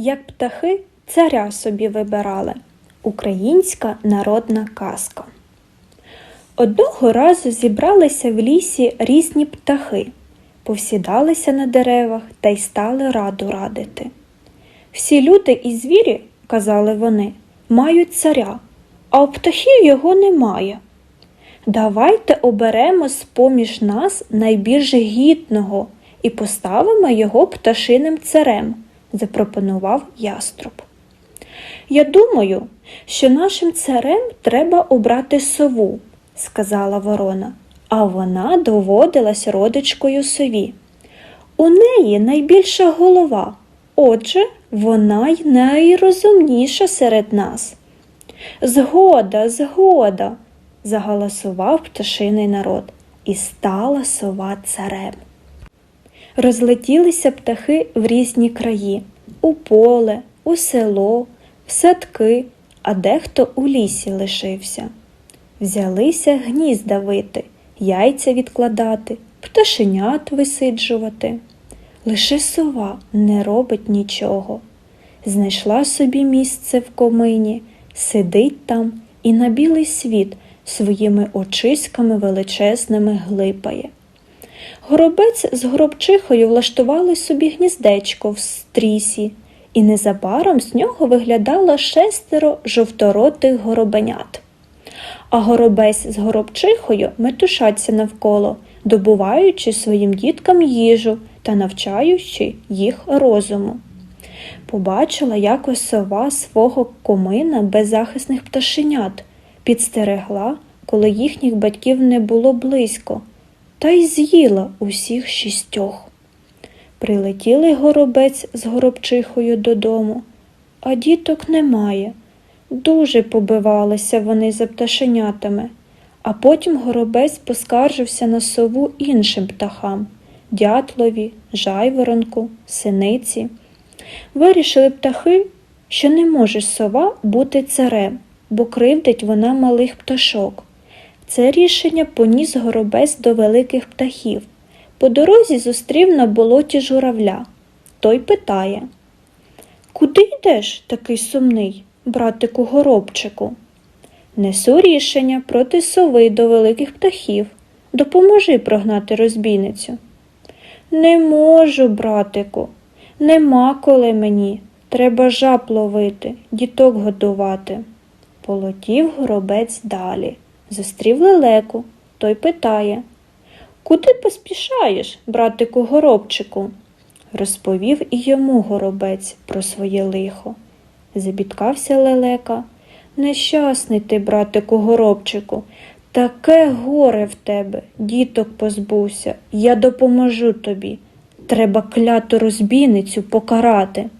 Як птахи царя собі вибирали. Українська народна казка. Одного разу зібралися в лісі різні птахи, повсідалися на деревах та й стали раду радити. Всі люди і звірі, казали вони, мають царя, а у птахів його немає. Давайте оберемо з поміж нас найбільш гідного і поставимо його пташиним царем, запропонував яструб. Я думаю, що нашим царем треба обрати сову, сказала ворона, а вона доводилась родичкою сові. У неї найбільша голова, отже, вона й найрозумніша серед нас. Згода, згода, заголосував пташиний народ, і стала сова царем. Розлетілися птахи в різні краї у поле, у село, в садки, а дехто у лісі лишився. Взялися гнізда вити, яйця відкладати, пташенят висиджувати. Лише сова не робить нічого. Знайшла собі місце в комині, сидить там і на білий світ своїми очиськами величезними глипає. Горобець з горобчихою влаштували собі гніздечко в стрісі, і незабаром з нього виглядало шестеро жовторотих горобенят. А горобець з горобчихою метушаться навколо, добуваючи своїм діткам їжу та навчаючи їх розуму. Побачила якось сова свого комина беззахисних пташенят, підстерегла, коли їхніх батьків не було близько, та й з'їла усіх шістьох. Прилетіли горобець з горобчихою додому, а діток немає. Дуже побивалися вони за пташенятами, а потім горобець поскаржився на сову іншим птахам дятлові, жайворонку, синиці. Вирішили птахи, що не може сова бути царем, бо кривдить вона малих пташок. Це рішення поніс горобець до великих птахів. По дорозі зустрів на болоті журавля. Той питає Куди йдеш такий сумний, братику горобчику? Несу рішення проти сови до великих птахів. Допоможи прогнати розбійницю. Не можу, братику, нема коли мені. Треба жаб ловити, діток годувати. Полотів горобець далі. Зустрів лелеку. Той питає Куди поспішаєш, братику горобчику? Розповів і йому горобець про своє лихо. Забідкався лелека. Нещасний ти, братику горобчику, таке горе в тебе, діток позбувся, я допоможу тобі. Треба кляту розбійницю покарати.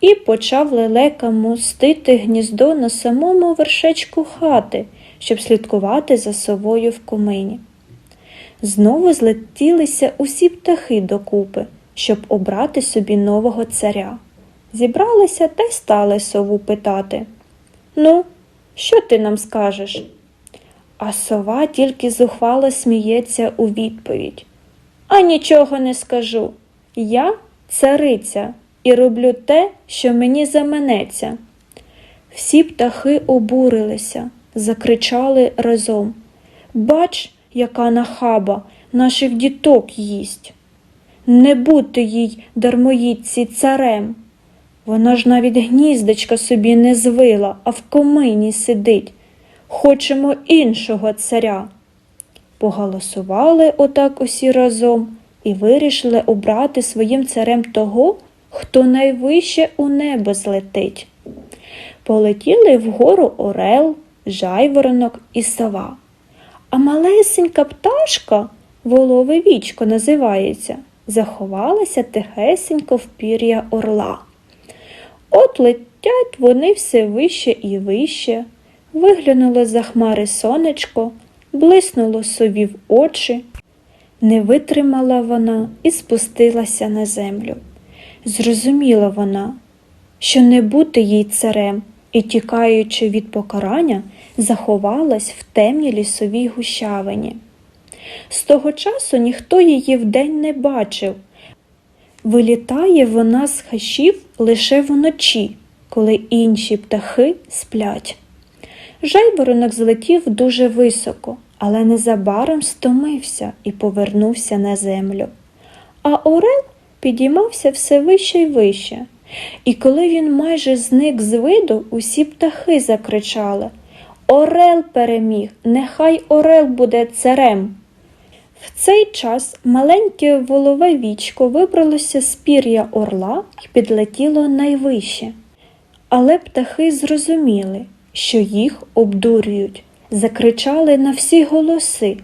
І почав лелека мостити гніздо на самому вершечку хати, щоб слідкувати за совою в комині. Знову злетілися усі птахи докупи, щоб обрати собі нового царя. Зібралися та й стали сову питати Ну, що ти нам скажеш? А сова тільки зухвало сміється у відповідь. А нічого не скажу. Я цариця і роблю те, що мені заманеться. Всі птахи обурилися, закричали разом. Бач, яка нахаба наших діток їсть. Не бути їй дармоїдці царем. Вона ж навіть гніздечка собі не звила, а в комині сидить. Хочемо іншого царя. Поголосували отак усі разом і вирішили обрати своїм царем того, хто найвище у небо злетить. Полетіли вгору орел, жайворонок і сова. А малесенька пташка, волове вічко називається, заховалася тихесенько в пір'я орла. От летять вони все вище і вище, виглянуло за хмари сонечко, блиснуло сові в очі. Не витримала вона і спустилася на землю. Зрозуміла вона, що не бути їй царем і, тікаючи від покарання, заховалась в темній лісовій гущавині. З того часу ніхто її вдень не бачив. Вилітає вона з хащів лише вночі, коли інші птахи сплять. Жайворонок злетів дуже високо, але незабаром стомився і повернувся на землю. А Орел підіймався все вище й вище. І коли він майже зник з виду, усі птахи закричали Орел переміг, нехай Орел буде царем. В цей час маленьке волове вічко вибралося з пір'я орла і підлетіло найвище. Але птахи зрозуміли, що їх обдурюють, закричали на всі голоси,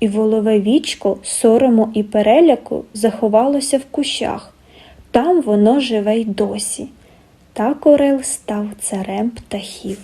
і волове вічко сорому і переляку заховалося в кущах. Там воно живе й досі. Так Орел став царем птахів.